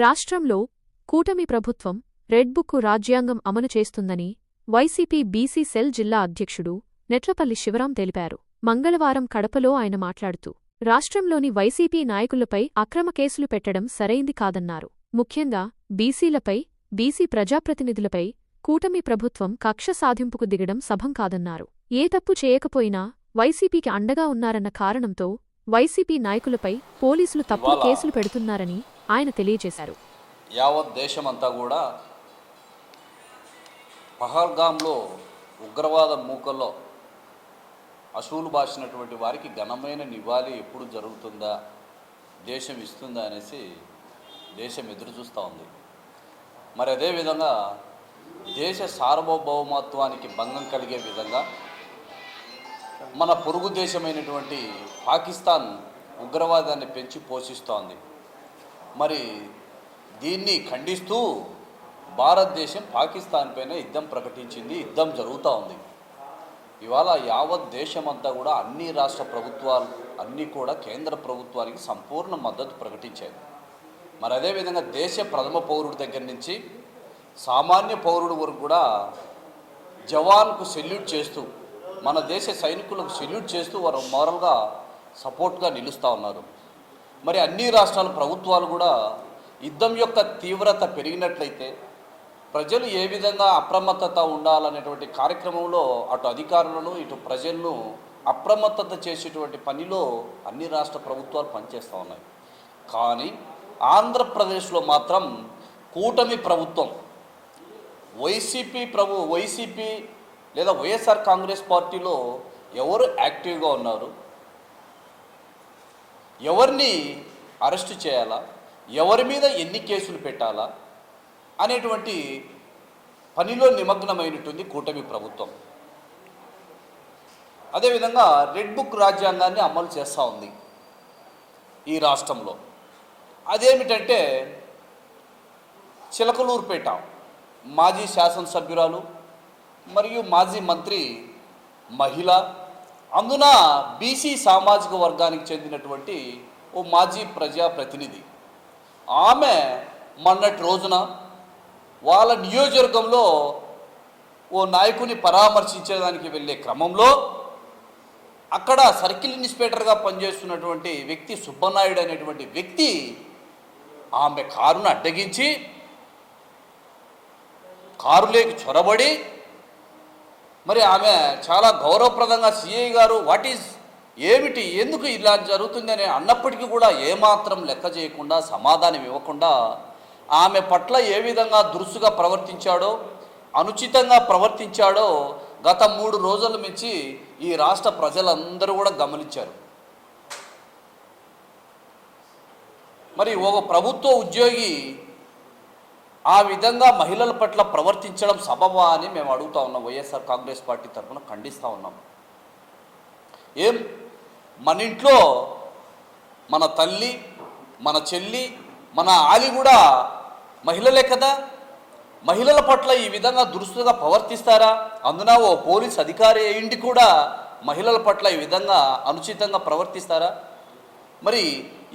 రాష్ట్రంలో కూటమి ప్రభుత్వం రెడ్ బుక్కు రాజ్యాంగం అమలు చేస్తుందని వైసీపీ బీసీ సెల్ జిల్లా అధ్యక్షుడు నెట్లపల్లి శివరాం తెలిపారు. మంగళవారం కడపలో ఆయన మాట్లాడుతూ రాష్ట్రంలోని వైసీపీ నాయకులపై అక్రమ కేసులు పెట్టడం సరైంది కాదన్నారు. ముఖ్యంగా బీసీలపై బీసీ ప్రజాప్రతినిధులపై కూటమి ప్రభుత్వం కక్ష సాధింపుకు దిగడం సభం కాదన్నారు. ఏ తప్పు చేయకపోయినా వైసీపీకి అండగా ఉన్నారన్న కారణంతో వైసీపీ నాయకులపై పోలీసులు తప్పుడు కేసులు పెడుతున్నారని ఆయన తెలియజేశారు. యావత్ దేశమంతా కూడా పహల్గామ్లో ఉగ్రవాద మూకల్లో అసూలు బాసినటువంటి వారికి ఘనమైన నివాళి ఎప్పుడు జరుగుతుందా దేశం ఇస్తుందా అనేసి దేశం ఎదురు చూస్తూ ఉంది. మరి అదేవిధంగా దేశ సార్వభౌమత్వానికి భంగం కలిగే విధంగా మన పొరుగు దేశమైనటువంటి పాకిస్తాన్ ఉగ్రవాదాన్ని పెంచి పోషిస్తోంది. మరి దీన్ని ఖండిస్తూ భారతదేశం పాకిస్తాన్ పైన యుద్ధం ప్రకటించింది యుద్ధం జరుగుతూ ఉంది. ఇవాళ యావత్ దేశమంతా కూడా అన్ని రాష్ట్ర ప్రభుత్వాలు అన్నీ కూడా కేంద్ర ప్రభుత్వానికి సంపూర్ణ మద్దతు ప్రకటించాయి. మరి అదేవిధంగా దేశ ప్రథమ పౌరుడి దగ్గర నుంచి సామాన్య పౌరుడు వరకు కూడా జవాన్కు సెల్యూట్ చేస్తూ మన దేశ సైనికులకు సెల్యూట్ చేస్తూ వారు మోరల్గా సపోర్ట్గా నిలుస్తూ ఉన్నారు. మరి అన్ని రాష్ట్రాల ప్రభుత్వాలు కూడా యుద్ధం యొక్క తీవ్రత పెరిగినట్లయితే ప్రజలు ఏ విధంగా అప్రమత్తత ఉండాలనేటువంటి కార్యక్రమంలో అటు అధికారులను ఇటు ప్రజలను అప్రమత్తత చేసేటువంటి పనిలో అన్ని రాష్ట్ర ప్రభుత్వాలు పనిచేస్తూ ఉన్నాయి. కానీ ఆంధ్రప్రదేశ్లో మాత్రం కూటమి ప్రభుత్వం వైసీపీ ప్రభు వైసీపీ లేదా వైఎస్ఆర్ కాంగ్రెస్ పార్టీలో ఎవరు యాక్టివ్గా ఉన్నారు? ఎవరిని అరెస్టు చేయాలా? ఎవరి మీద ఎన్ని కేసులు పెట్టాలా? అనేటువంటి పనిలో నిమగ్నమైనటువంటి కూటమి ప్రభుత్వం. అదేవిధంగా రెడ్ బుక్ రాజ్యాంగాన్ని అమలు చేస్తూ ఉంది ఈ రాష్ట్రంలో. అదేమిటంటే చిలకలూరుపేట మాజీ శాసనసభ్యురాలు మరియు మాజీ మంత్రి మహిళ అందున బీసీ సామాజిక వర్గానికి చెందినటువంటి ఓ మాజీ ప్రజాప్రతినిధి. ఆమె మొన్నటి రోజున వాళ్ళ నియోజకవర్గంలో ఓ నాయకుని పరామర్శించేదానికి వెళ్ళే క్రమంలో అక్కడ సర్కిల్ ఇన్స్పెక్టర్గా పనిచేస్తున్నటువంటి వ్యక్తి సుబ్బనాయుడు అనేటువంటి వ్యక్తి ఆమె కారును అడ్డగించి కారులోకి చొరబడి మరి ఆమె చాలా గౌరవప్రదంగా సిఐ గారు వాట్ ఈజ్ ఏమిటి ఎందుకు ఇలా జరుగుతుందని అన్నప్పటికీ కూడా ఏమాత్రం లెక్క చేయకుండా సమాధానం ఇవ్వకుండా ఆమె పట్ల ఏ విధంగా దురుసుగా ప్రవర్తించాడో అనుచితంగా ప్రవర్తించాడో గత మూడు రోజుల నుంచి ఈ రాష్ట్ర ప్రజలందరూ కూడా గమనించారు. మరి ఒక ప్రభుత్వ ఉద్యోగి ఆ విధంగా మహిళల పట్ల ప్రవర్తించడం సబబా అని మేము అడుగుతా ఉన్నాం. వైఎస్ఆర్ కాంగ్రెస్ పార్టీ తరఫున ఖండిస్తూ ఉన్నాం. ఏం? మన ఇంట్లో మన తల్లి మన చెల్లి మన ఆలి కూడా మహిళలే కదా? మహిళల పట్ల ఈ విధంగా దురుస్తుగా ప్రవర్తిస్తారా? అందున ఓ పోలీస్ అధికారి అయింది కూడా మహిళల పట్ల ఈ విధంగా అనుచితంగా ప్రవర్తిస్తారా? మరి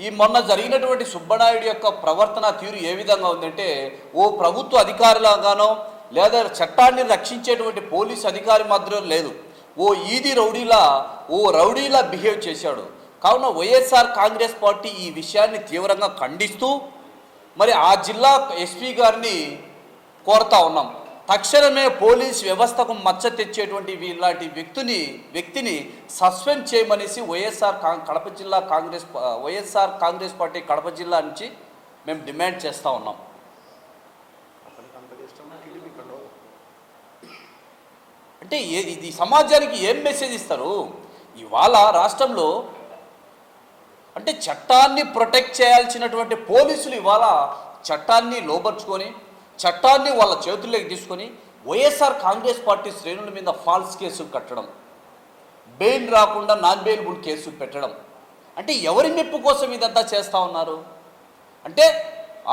ఈ మొన్న జరిగినటువంటి సుబ్బనాయుడు యొక్క ప్రవర్తన తీరు ఏ విధంగా ఉందంటే ఓ ప్రభుత్వ అధికారులగానో లేదా చట్టాన్ని రక్షించేటువంటి పోలీస్ అధికారి మాత్రం లేదు. ఓ ఈది రౌడీలా ఓ రౌడీలా బిహేవ్ చేశాడు. కావున వైఎస్ఆర్ కాంగ్రెస్ పార్టీ ఈ విషయాన్ని తీవ్రంగా ఖండిస్తూ మరి ఆ జిల్లా ఎస్పీ గారిని కోరుతా ఉన్నాం. తక్షణమే పోలీస్ వ్యవస్థకు మచ్చ తెచ్చేటువంటి ఇలాంటి వ్యక్తిని వ్యక్తిని సస్పెండ్ చేయమనేసి వైఎస్ఆర్ కడప జిల్లా Congress YSR Congress party Kadapa జిల్లా నుంచి మేము డిమాండ్ చేస్తూ ఉన్నాం. అంటే ఏ ఇది సమాజానికి ఏం మెసేజ్ ఇస్తారు? ఇవాళ రాష్ట్రంలో అంటే చట్టాన్ని ప్రొటెక్ట్ చేయాల్సినటువంటి పోలీసులు ఇవాళ చట్టాన్ని లోబర్చుకొని చట్టాన్ని వాళ్ళ చేతుల్లోకి తీసుకొని వైఎస్ఆర్ కాంగ్రెస్ పార్టీ శ్రేణుల మీద ఫాల్స్ కేసులు కట్టడం బెయిల్ రాకుండా నాన్ బెయిల్బుల్ కేసులు పెట్టడం. అంటే ఎవరి మెప్పు కోసం ఇదంతా చేస్తూ ఉన్నారు? అంటే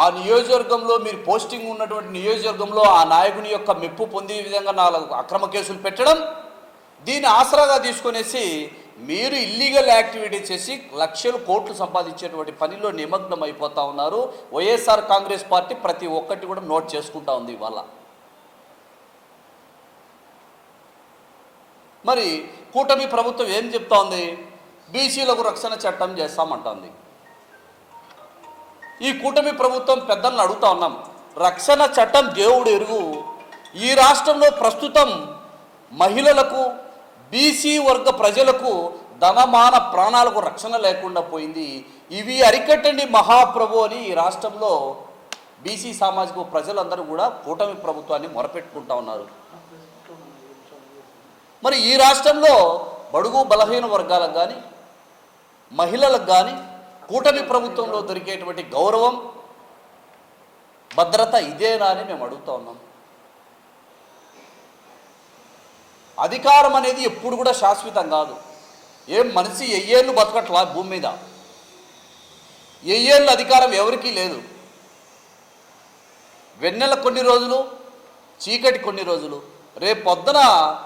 ఆ నియోజకవర్గంలో మీరు పోస్టింగ్ ఉన్నటువంటి నియోజకవర్గంలో ఆ నాయకుని యొక్క మెప్పు పొందే విధంగా నాలుగు అక్రమ కేసులు పెట్టడం దీన్ని ఆసరాగా తీసుకొనేసి మీరు ఇల్లీగల్ యాక్టివిటీ చేసి లక్షలు కోట్లు సంపాదించేటువంటి పనిలో నిమగ్నం అయిపోతా ఉన్నారు. వైఎస్ఆర్ కాంగ్రెస్ పార్టీ ప్రతి ఒక్కటి కూడా నోట్ చేసుకుంటా ఉంది ఇవాళ. మరి కూటమి ప్రభుత్వం ఏం చెప్తా ఉంది? బీసీలకు రక్షణ చట్టం చేస్తామంటుంది. ఈ కూటమి ప్రభుత్వం పెద్దలను అడుగుతా ఉన్నాం. రక్షణ చట్టం దేవుడు ఎరుగు. ఈ రాష్ట్రంలో ప్రస్తుతం మహిళలకు బీసీ వర్గ ప్రజలకు ధనమాన ప్రాణాలకు రక్షణ లేకుండా పోయింది. ఇవి అరికట్టండి మహాప్రభు అని ఈ రాష్ట్రంలో బీసీ సామాజిక ప్రజలందరూ కూడా కూటమి ప్రభుత్వాన్ని మొరపెట్టుకుంటా ఉన్నారు. మరి ఈ రాష్ట్రంలో బడుగు బలహీన వర్గాలకు కానీ మహిళలకు కానీ కూటమి ప్రభుత్వంలో దొరికేటువంటి గౌరవం భద్రత ఇదేనా అని మేము అడుగుతా ఉన్నాం. అధికారం అనేది ఎప్పుడు కూడా శాశ్వతం కాదు. ఏం మనిషి ఎయ్యేళ్ళు బతకట్లా భూమి మీద? ఎయ్యేళ్ళు అధికారం ఎవరికీ లేదు. వెన్నెల కొన్ని రోజులు చీకటి కొన్ని రోజులు. రేపు పొద్దున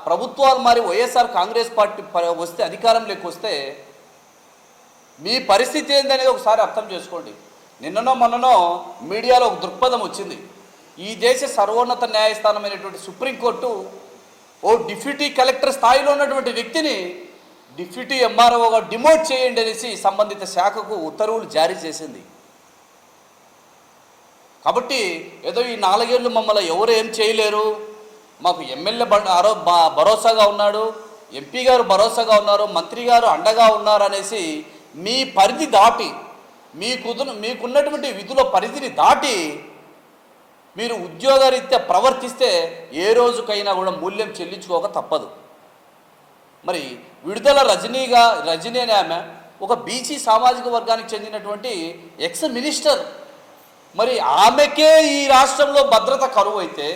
ప్రభుత్వాలు మరి వైఎస్ఆర్ కాంగ్రెస్ పార్టీ ప- వస్తే అధికారంలోకి వస్తే మీ పరిస్థితి ఏందనేది ఒకసారి అర్థం చేసుకోండి. నిన్ననో మొన్ననో మీడియాలో ఒక దృక్పథం వచ్చింది. ఈ దేశ సర్వోన్నత న్యాయస్థానమైనటువంటి సుప్రీంకోర్టు ఓ డిప్యూటీ కలెక్టర్ స్థాయిలో ఉన్నటువంటి వ్యక్తిని డిప్యూటీ ఎంఆర్ఓగా డిమోట్ చేయండి అనేసి సంబంధిత శాఖకు ఉత్తర్వులు జారీ చేసింది. కాబట్టి ఏదో ఈ నాలుగేళ్ళు మమ్మల్ని ఎవరు ఏం చేయలేరు? మాకు ఎమ్మెల్యే బ ఆరో బ- భరోసాగా ఉన్నాడు ఎంపీ గారు భరోసాగా ఉన్నారు మంత్రి గారు అండగా ఉన్నారు అనేసి మీ పరిధి దాటి మీ కుదును మీకున్నటువంటి విధుల పరిధిని దాటి మీరు ఉద్యోగరీత్యా ప్రవర్తిస్తే ఏ రోజుకైనా కూడా మూల్యం చెల్లించుకోక తప్పదు. మరి విడుదల రజనీగా రజనీ అనే ఆమె ఒక బీసీ సామాజిక వర్గానికి చెందినటువంటి ఎక్స్ మినిస్టర్ మరి ఆమెకే ఈ రాష్ట్రంలో భద్రత కరువు అయితే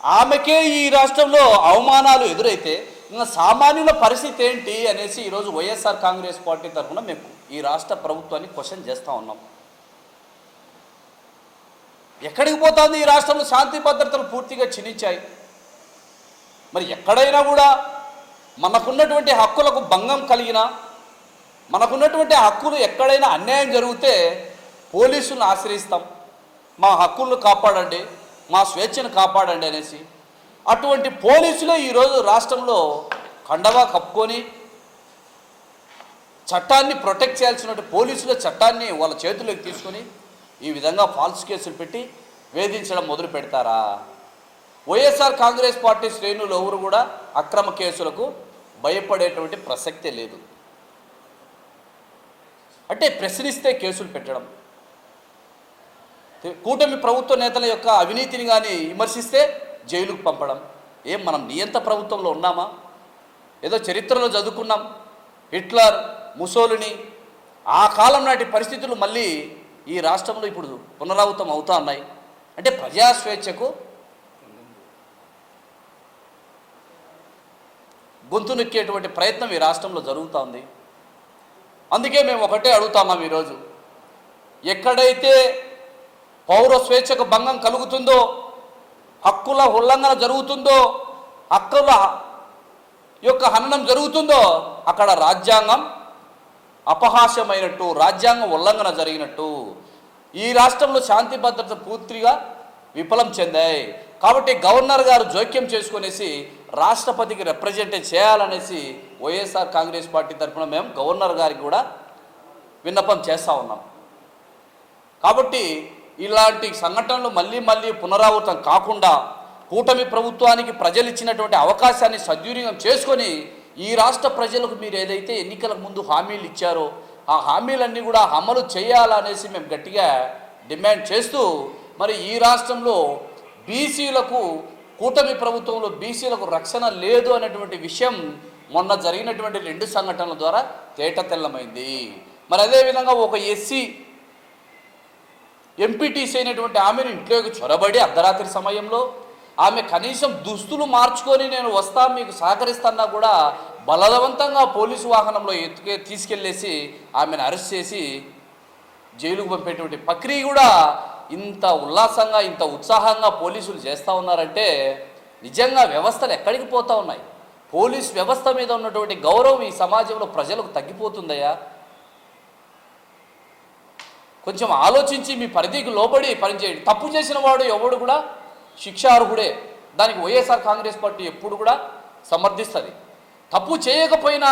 ఆమెకే ఈ రాష్ట్రంలో అవమానాలు ఎదురైతే ఇంకా సామాన్యుల పరిస్థితి ఏంటి అనేసి ఈరోజు వైఎస్ఆర్ కాంగ్రెస్ పార్టీ తరఫున మేము ఈ రాష్ట్ర ప్రభుత్వాన్ని క్వశ్చన్ చేస్తూ ఉన్నాం. ఎక్కడికి పోతుంది ఈ రాష్ట్రంలో? శాంతి భద్రతలు పూర్తిగా క్షీణించాయి. మరి ఎక్కడైనా కూడా మనకున్నటువంటి హక్కులకు భంగం కలిగిన మనకున్నటువంటి హక్కులు ఎక్కడైనా అన్యాయం జరిగితే పోలీసులను ఆశ్రయిస్తాం. మా హక్కులను కాపాడండి మా స్వేచ్ఛను కాపాడండి అనేసి. అటువంటి పోలీసులే ఈరోజు రాష్ట్రంలో కండవా కప్పుకొని చట్టాన్ని ప్రొటెక్ట్ చేయాల్సినటువంటి పోలీసుల చట్టాన్ని వాళ్ళ చేతుల్లోకి తీసుకొని ఈ విధంగా ఫాల్స్ కేసులు పెట్టి వేధించడం మొదలు పెడతారా? వైఎస్ఆర్ కాంగ్రెస్ పార్టీ శ్రేణులు ఎవరు కూడా అక్రమ కేసులకు భయపడేటువంటి ప్రసక్తే లేదు. అంటే ప్రశ్నిస్తే కేసులు పెట్టడం. కూటమి ప్రభుత్వ నేతల యొక్క అవినీతిని కానీ విమర్శిస్తే జైలుకు పంపడం. ఏం మనం నియంత ప్రభుత్వంలో ఉన్నామా? ఏదో చరిత్రలో చదువుకున్నాం. హిట్లర్ ముసోలిని ఆ కాలం నాటి పరిస్థితులు మళ్ళీ ఈ రాష్ట్రంలో ఇప్పుడు పునరావృతం అవుతా ఉన్నాయి. అంటే ప్రజాస్వేచ్ఛకు గొంతు నొక్కేటువంటి ప్రయత్నం ఈ రాష్ట్రంలో జరుగుతూ ఉంది. అందుకే మేము ఒకటే అడుగుతున్నాం ఈరోజు. ఎక్కడైతే పౌర స్వేచ్ఛకు భంగం కలుగుతుందో హక్కుల ఉల్లంఘన జరుగుతుందో హక్కుల యొక్క హననం జరుగుతుందో అక్కడ రాజ్యాంగం అపహాస్యమైనట్టు రాజ్యాంగం ఉల్లంఘన జరిగినట్టు ఈ రాష్ట్రంలో శాంతి భద్రత పూర్తిగా విఫలం చెందాయి. కాబట్టి గవర్నర్ గారు జోక్యం చేసుకునేసి రాష్ట్రపతికి రిప్రజెంట్ చేయాలనేసి వైఎస్ఆర్ కాంగ్రెస్ పార్టీ తరఫున మేము గవర్నర్ గారికి కూడా విన్నపం చేస్తూ ఉన్నాం. కాబట్టి ఇలాంటి సంఘటనలు మళ్ళీ మళ్ళీ పునరావృతం కాకుండా కూటమి ప్రభుత్వానికి ప్రజలు ఇచ్చినటువంటి అవకాశాన్ని సద్వినియోగం చేసుకొని ఈ రాష్ట్ర ప్రజలకు మీరు ఏదైతే ఎన్నికలకు ముందు హామీలు ఇచ్చారో ఆ హామీలన్నీ కూడా అమలు చేయాలనేసి మేము గట్టిగా డిమాండ్ చేస్తూ మరి ఈ రాష్ట్రంలో బీసీలకు కూటమి ప్రభుత్వంలో బీసీలకు రక్షణ లేదు అనేటువంటి విషయం మొన్న జరిగినటువంటి రెండు సంఘటనల ద్వారా తేట తెల్లమైంది. మరి అదేవిధంగా ఒక ఎస్సీ ఎంపీటీసీ అయినటువంటి ఆమెను ఇంట్లోకి చొరబడి అర్ధరాత్రి సమయంలో ఆమె కనీసం దుస్తులు మార్చుకొని నేను వస్తా మీకు సహకరిస్తాన్నా కూడా బలవంతంగా పోలీసు వాహనంలో ఎత్తుకే తీసుకెళ్ళేసి ఆమెను అరెస్ట్ చేసి జైలుకు పంపేటువంటి ప్రక్రియ కూడా ఇంత ఉల్లాసంగా ఇంత ఉత్సాహంగా పోలీసులు చేస్తూ ఉన్నారంటే నిజంగా వ్యవస్థలు ఎక్కడికి పోతూ ఉన్నాయి? పోలీస్ వ్యవస్థ మీద ఉన్నటువంటి గౌరవం ఈ సమాజంలో ప్రజలకు తగ్గిపోతుందయ్యా. కొంచెం ఆలోచించి మీ పరిధికి లోబడి పనిచేయండి. తప్పు చేసిన వాడు ఎవడు కూడా? శిక్షార్హుడే. దానికి వైఎస్ఆర్ కాంగ్రెస్ పార్టీ ఎప్పుడు కూడా సమర్థిస్తుంది. తప్పు చేయకపోయినా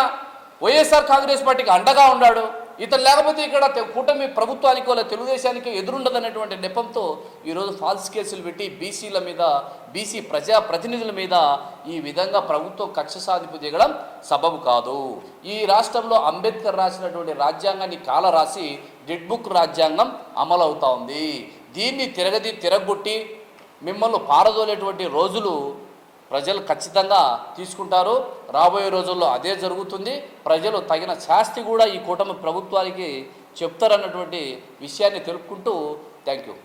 వైఎస్ఆర్ కాంగ్రెస్ పార్టీకి అండగా ఉన్నాడు. ఇతను లేకపోతే ఇక్కడ కూటమి ప్రభుత్వానికి వాళ్ళ తెలుగుదేశానికి ఎదురుండదనేటువంటి నెపంతో ఈరోజు ఫాల్స్ కేసులు పెట్టి బీసీల మీద బీసీ ప్రజా ప్రతినిధుల మీద ఈ విధంగా ప్రభుత్వం కక్ష సాధింపు దిగడం సబబు కాదు. ఈ రాష్ట్రంలో అంబేద్కర్ రాసినటువంటి రాజ్యాంగాన్ని కాల రాసి డెడ్ బుక్ రాజ్యాంగం అమలు ఉంది. దీన్ని తిరగది తిరగొట్టి మిమ్మల్ని పారదోలేటువంటి రోజులు ప్రజలు ఖచ్చితంగా తీసుకుంటారు. రాబోయే రోజుల్లో అదే జరుగుతుంది. ప్రజలు తగిన శాస్తి కూడా ఈ కూటమి ప్రభుత్వానికి చెప్తారన్నటువంటి విషయాన్ని తెలుపుకుంటూ థ్యాంక్ యూ